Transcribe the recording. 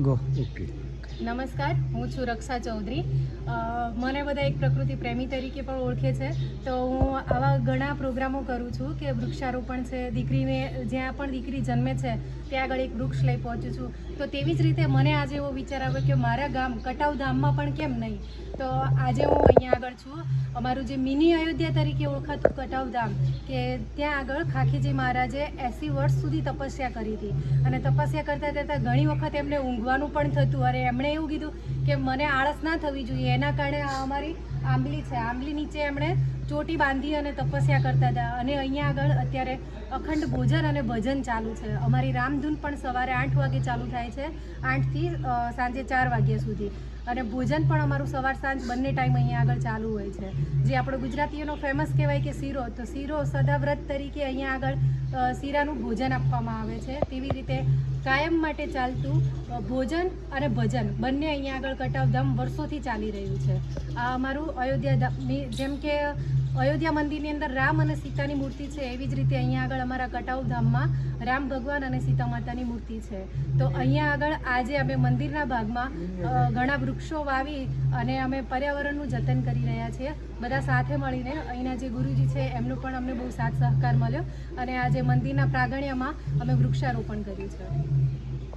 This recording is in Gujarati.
Go. Okay. નમસ્કાર, હું છું રક્ષા ચૌધરી. મને બધા એક પ્રકૃતિ પ્રેમી તરીકે પણ ઓળખે છે. તો હું આવા ઘણા પ્રોગ્રામો કરું છું કે વૃક્ષારોપણ છે, દીકરીને જ્યાં પણ દીકરી જન્મે છે, ત્યાં આગળ એક વૃક્ષ લઈ પહોંચું છું. તો તેવી જ રીતે મને આજે એવો વિચાર આવ્યો કે મારા ગામ, કટાવ ધામમાં પણ કેમ નહીં? તો આજે હું અહીંયા આગળ છું. અમારું જે મિની અયોધ્યા તરીકે ઓળખાતું કટાવ ધામ, કે ત્યાં આગળ ખાખીજી મહારાજે એંસી વર્ષ સુધી તપસ્યા કરી હતી. અને તપસ્યા કરતાં કરતાં ઘણી વખત એમને ઊંઘવાનું પણ થતું અને એમણે એવું કીધું કે મને આળસ ના થવી જોઈએ. એના કારણે આ અમારી આંબલી છે. આંબલી નીચે એમણે ચોટી બાંધી અને તપસ્યા કરતા હતા. અને અહીંયા આગળ અત્યારે અખંડ ભોજન અને ભજન ચાલુ છે. અમારી રામધૂન પણ સવારે આઠ વાગે ચાલુ થાય છે. આઠથી સાંજે ચાર વાગ્યા સુધી. અને ભોજન પણ અમારું સવાર સાંજ બંને ટાઈમ અહીંયા આગળ ચાલુ હોય છે. જે આપણો ગુજરાતીઓનો ફેમસ કહેવાય કે શીરો. તો શીરો સદાવ્રત તરીકે અહીંયા આગળ શીરાનું ભોજન આપવામાં આવે છે. તેવી રીતે કાયમ માટે ચાલતું ભોજન અને ભજન બંને અહીંયા આગળ કટાવધામ વર્ષોથી ચાલી રહ્યું છે. આ અમારું અયોધ્યા ધામ- જેમ કે અયોધ્યા મંદિરની અંદર રામ અને સીતાની મૂર્તિ છે, એવી જ રીતે અહીંયા આગળ અમારા કટાવ ધામમાં રામ ભગવાન અને સીતા માતાની મૂર્તિ છે. તો અહીંયા આગળ આજે અમે મંદિરના ભાગમાં ઘણા વૃક્ષો વાવી અને અમે પર્યાવરણનું જતન કરી રહ્યા છીએ. બધા સાથે મળીને અહીંના જે ગુરુજી છે, એમનો પણ અમને બહુ સાથ સહકાર મળ્યો અને આજે મંદિરના પ્રાગણ્યમાં અમે વૃક્ષારોપણ કર્યું છે.